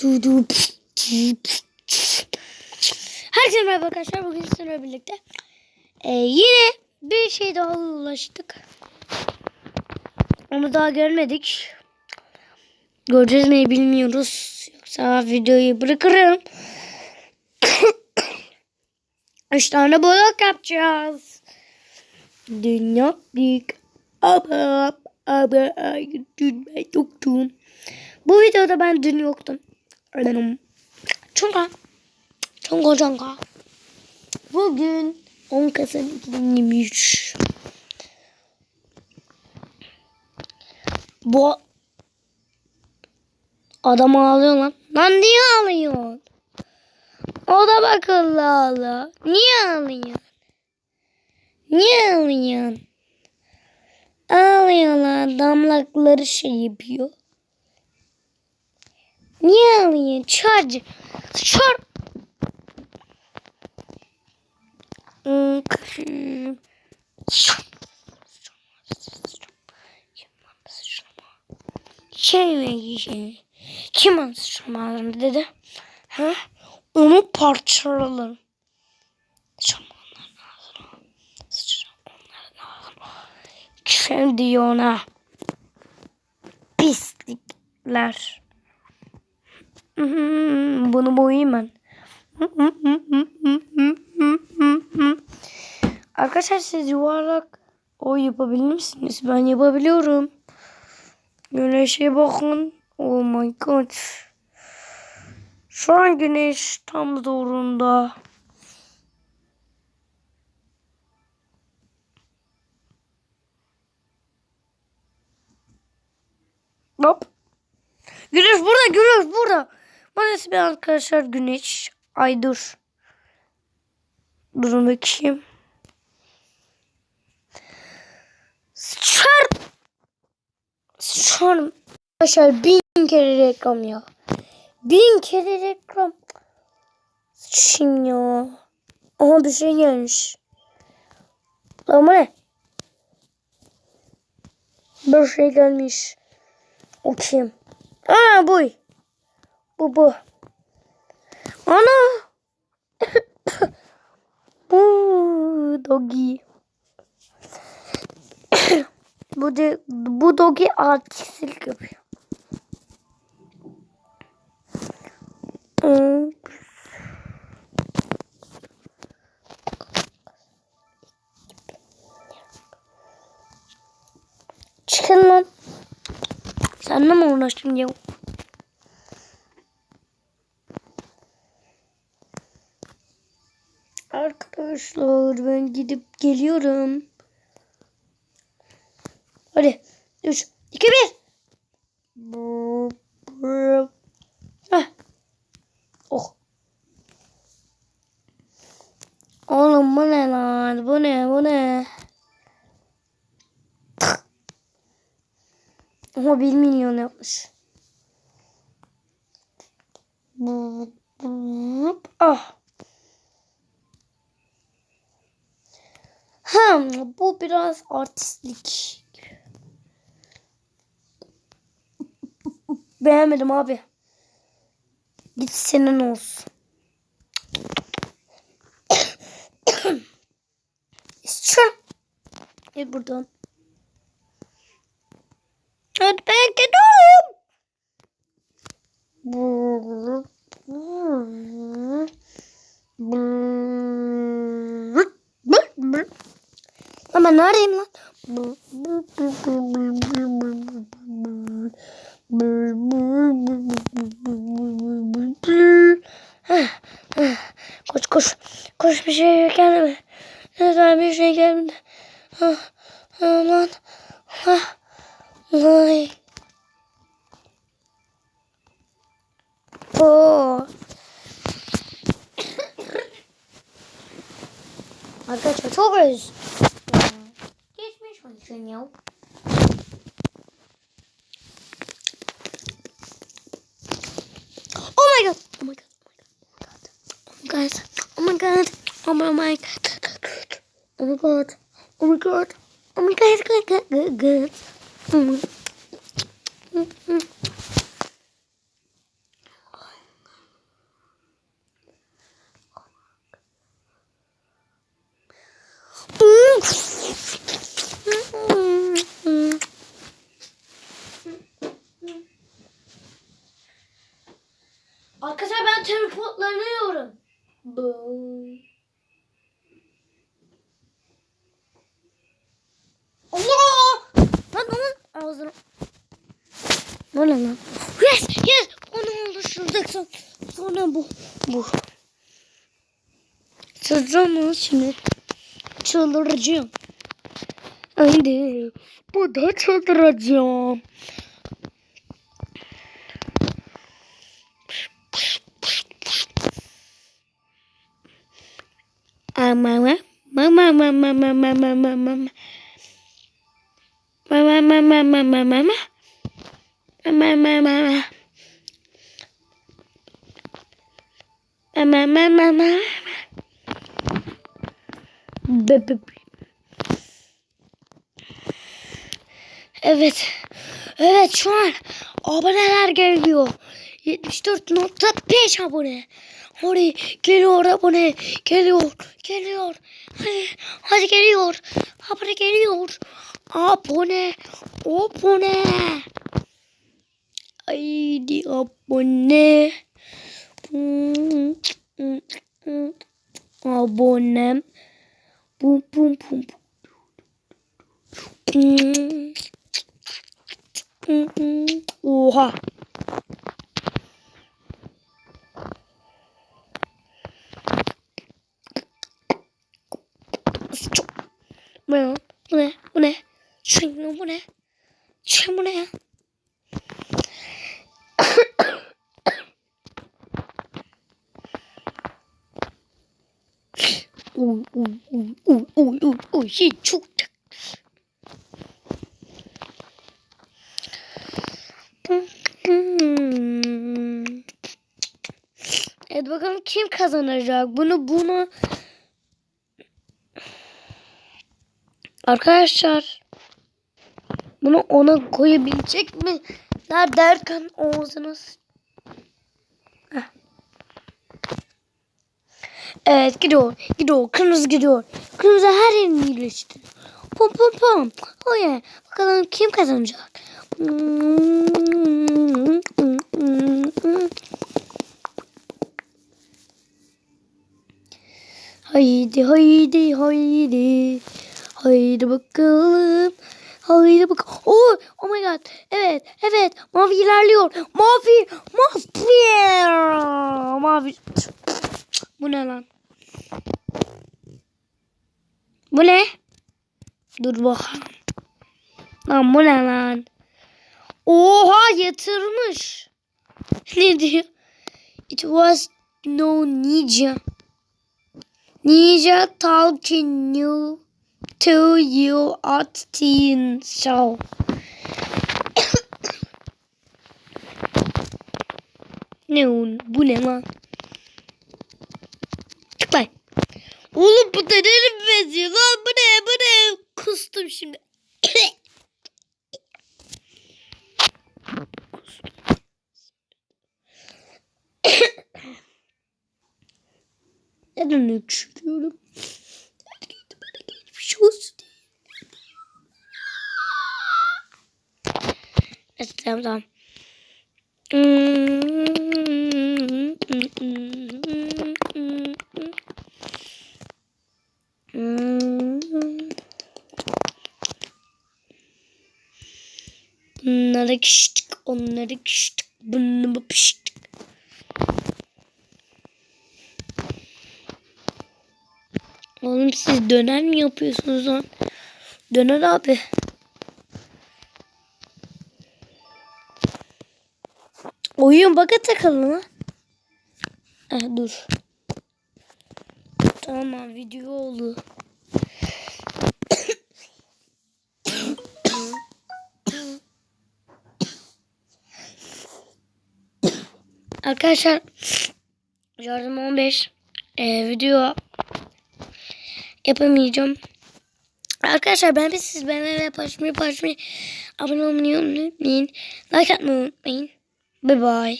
Du du. Herkese merhaba arkadaşlar. Bugün sizinle birlikte e, yine bir şey daha ulaştık. Onu daha görmedik. Göreceğiz mi bilmiyoruz. Yoksa videoyu bırakırım. Üç tane blok yapacağız. Dünya büyük. Ama ama dün ben yoktum. Bu videoda ben dün yoktum. Çünkü çünkü çünkü bugün 10 Kasım 2023 bu adam ağlıyor lan. Lan niye ağlıyorsun? O da bakıllı ağla. Niye ağlıyorsun? Niye ağlıyorsun? Ağlıyorlar. Damlakları şey yapıyor. Niye alıyorsun? Charge. Çar. Şey mi şey? Kim alıştırmalarını dedi? Ha? Onu parçalarım. Kim diyor ona? Pislikler. Bunu boyayayım ben. Arkadaşlar siz yuvarlak o yapabilir misiniz? Ben yapabiliyorum. Güneşe bakın. Oh my god. Şu an güneş tam doğrunda. Hop. Güneş burada, güneş burada. Maalesef arkadaşlar güneş. Ay dur. Durun bakayım. Çarp. Çarp. Arkadaşlar bin kere reklam ya. Bin kere reklam. Sıçayım ya. Aha bir şey gelmiş. Bu ne? Bir şey gelmiş. O kim? Aa bu. Bu bu. Ana. bu doggy. bu de, bu doggy artistlik yapıyor. Çıkın lan. Seninle mi uğraştım ya? Arkadaşlar ben gidip geliyorum. Hadi. 3, 2, 1. Heh. Oh. Oğlum bu ne lan? Bu ne? Bu ne? Ama 1 milyon yapmış. Ah. Ha, bu biraz artistlik. Beğenmedim abi. Git senin olsun. İstiyorum. Gel buradan. Hadi ben gidiyorum. Lan ben neredeyim lan? Koş koş. Koş bir şey gelmedi. Lütfen bir şey gelmedi. Aman. Ah. Ay. Oo. Arkadaşlar çok öz. Geçmiş olsun ya. Oh my god. Oh my god. Oh my god. Oh my god. Oh my god. Oh my god. Oh my god. Oh my god. Good, good, good, good. Oh my Allah! Lan onun ağzını. Ne lan lan? Yes! Yes! Onu oluşturduk son. Sonra bu. Bu. Çıldırma şimdi. Çıldıracağım. Haydi. Bu da çıldıracağım. Mama mama mama mama mama mama Mama mama mama mama Mama mama mama Mama mama mama. Evet. Evet şu an aboneler geliyor. 74.5 abone. Hadi geliyor abone. Geliyor. Geliyor. Hadi, hadi geliyor. Abone geliyor. Abone. Abone. Haydi abone. Abonem. Bum bum bum. Oha. Bu ne? Bu ne? Bu ne? Şu bu ne? Şu bu ne ya? Uy uy uy uy uy uy uy şey çok. Evet bakalım kim kazanacak? Bunu bunu Arkadaşlar bunu ona koyabilecek mi? Erkan Oğuz'unuz? Heh. Evet gidiyor. Gidiyor. Kırmızı gidiyor. Kırmızı her yerini iyileşti. Pum pum pum. Oh yeah. Bakalım kim kazanacak? Haydi haydi haydi. Haydi bakalım. Haydi bak. Oh, oh my god. Evet, evet. Mavi ilerliyor. Mavi, mavi. Mavi. Bu ne lan? Bu ne? Dur bakalım. Lan bu ne lan? Oha yatırmış. Ne diyor? It was no ninja. Ninja talking you to you at teen show. ne oğlum? Bu ne lan? Çık lan. Oğlum bu da nereye benziyor lan? Bu ne? Bu ne? Kustum şimdi. Neden öksürüyorum? Tamam tamam. Bunları kiştik, onları kiştik, bunu piştik. Oğlum siz döner mi yapıyorsunuz lan? Döner abi. Oyun baka takıldı mı? Eh dur. Tamam video oldu. Arkadaşlar yardım 15 ee, video yapamayacağım. Arkadaşlar ben de siz benimle paylaşmayı paylaşmayı abone olmayı unutmayın. Like atmayı unutmayın. Bye bye.